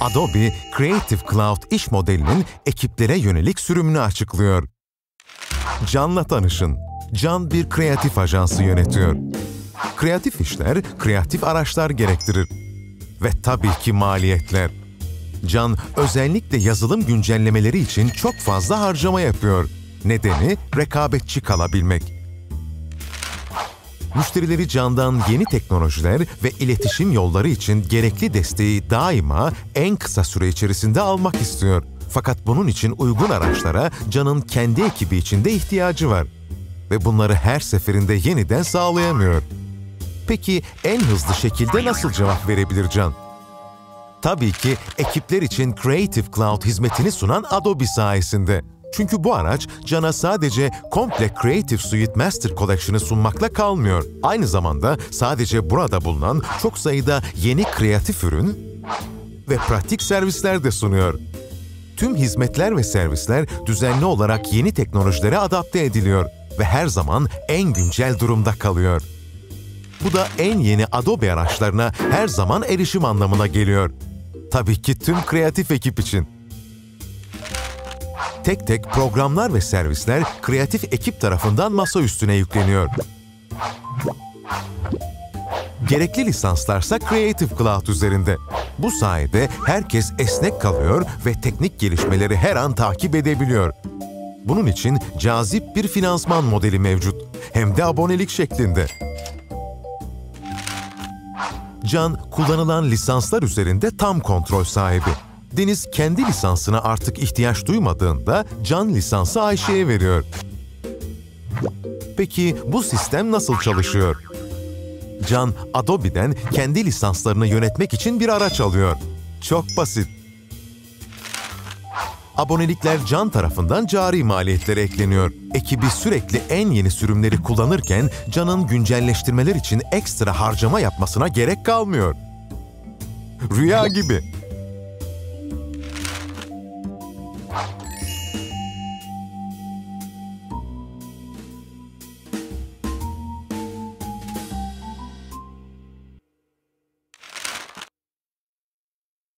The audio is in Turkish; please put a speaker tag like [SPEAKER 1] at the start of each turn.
[SPEAKER 1] Adobe Creative Cloud iş modelinin ekiplere yönelik sürümünü açıklıyor. Can'la tanışın. Can bir kreatif ajansı yönetiyor. Kreatif işler, kreatif araçlar gerektirir. Ve tabii ki maliyetler. Can özellikle yazılım güncellemeleri için çok fazla harcama yapıyor. Nedeni rekabetçi kalabilmek. Müşterileri Can'dan yeni teknolojiler ve iletişim yolları için gerekli desteği daima en kısa süre içerisinde almak istiyor. Fakat bunun için uygun araçlara Can'ın kendi ekibi içinde ihtiyacı var. Ve bunları her seferinde yeniden sağlayamıyor. Peki en hızlı şekilde nasıl cevap verebilir Can? Tabii ki ekipler için Creative Cloud hizmetini sunan Adobe sayesinde. Çünkü bu araç Can'a sadece komple Creative Suite Master Collection'ı sunmakla kalmıyor. Aynı zamanda sadece burada bulunan çok sayıda yeni kreatif ürün ve pratik servisler de sunuyor. Tüm hizmetler ve servisler düzenli olarak yeni teknolojilere adapte ediliyor ve her zaman en güncel durumda kalıyor. Bu da en yeni Adobe araçlarına her zaman erişim anlamına geliyor. Tabii ki tüm kreatif ekip için. Tek tek programlar ve servisler kreatif ekip tarafından masa üstüne yükleniyor. Gerekli lisanslarsa Creative Cloud üzerinde. Bu sayede herkes esnek kalıyor ve teknik gelişmeleri her an takip edebiliyor. Bunun için cazip bir finansman modeli mevcut. Hem de abonelik şeklinde. Can, kullanılan lisanslar üzerinde tam kontrol sahibi. Deniz kendi lisansına artık ihtiyaç duymadığında Can lisansı Ayşe'ye veriyor. Peki bu sistem nasıl çalışıyor? Can, Adobe'den kendi lisanslarını yönetmek için bir araç alıyor. Çok basit. Abonelikler Can tarafından cari maliyetlere ekleniyor. Ekibi sürekli en yeni sürümleri kullanırken Can'ın güncelleştirmeler için ekstra harcama yapmasına gerek kalmıyor. Rüya gibi.